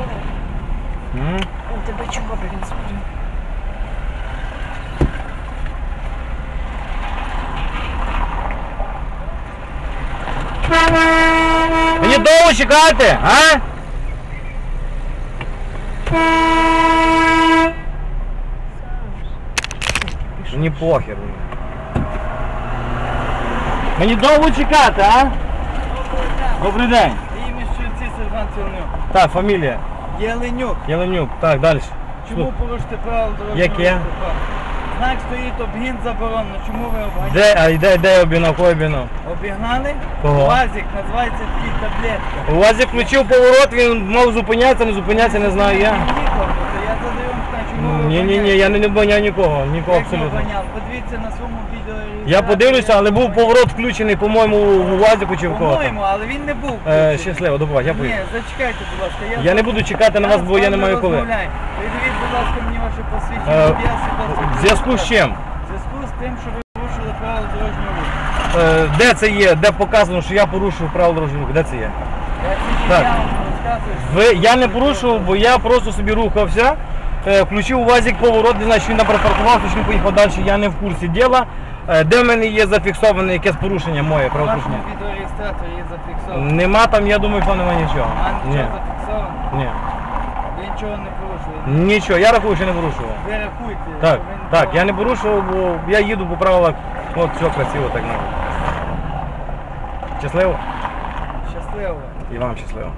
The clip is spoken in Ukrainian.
М? У тебе чого, блін, смотри. Мені довго чекати, а? Мені похер. Мені довго чекати, а? Добрий день. Ім'я Щурці. Так, фамілія. Єленюк. Єленюк, Так, далі. Чому порушите правила дорожнього Яке? руху? Знак стоїть обгін заборонено. Чому ви обганяєте? Де, а де, де обінок, обігнав, кого обігнав? Обігнали? Кого? Вазик, називається такий таблетка. У вас включив поворот, він мав зупинятися, не зупинятися, не знаю я. Задаю Ні, ні, ні, я не обганяю нікого, нікого Як не абсолютно. обганяв? Подивіться на своєму відео. Я подивлюся, але був поворот включений, по-моєму, у УАЗіку чи в кого там. По-моєму, але він не був. Е, включений. щасливо, до побачення, я Ні, зачекайте, будь ласка. Я не буду чекати на вас, бо я не маю коли. розмовляю. Придивіть, будь ласка, мені ваше посвідчення. Е, В зв'язку з чим? В зв'язку з тим, що ви порушили правила дорожнього руху. Е, Де це є? Де показано, що я порушив правила дорожнього руху? Де це є? Я тільки Так. я вам розказую. Ви, я не порушував, бо я просто собі рухався, включив УАЗик поворот, не знаю, що він там припаркувався, що він поїхав далі, я не в курсі діла. Е, Де в мене є зафіксоване якесь порушення моє В вашому правопорушення? відеореєстраторі є зафіксовано. Нема там, я думаю, що немає нічого. А Ні, нічого зафіксовано? ні. Ви нічого не порушуєте. Нічого, я рахую, що не порушував. Ви рахуйте. Так, що ви так, я не порушував, бо я їду по правилах. От все красиво так надо. Щасливо? Щасливо. І вам щасливо.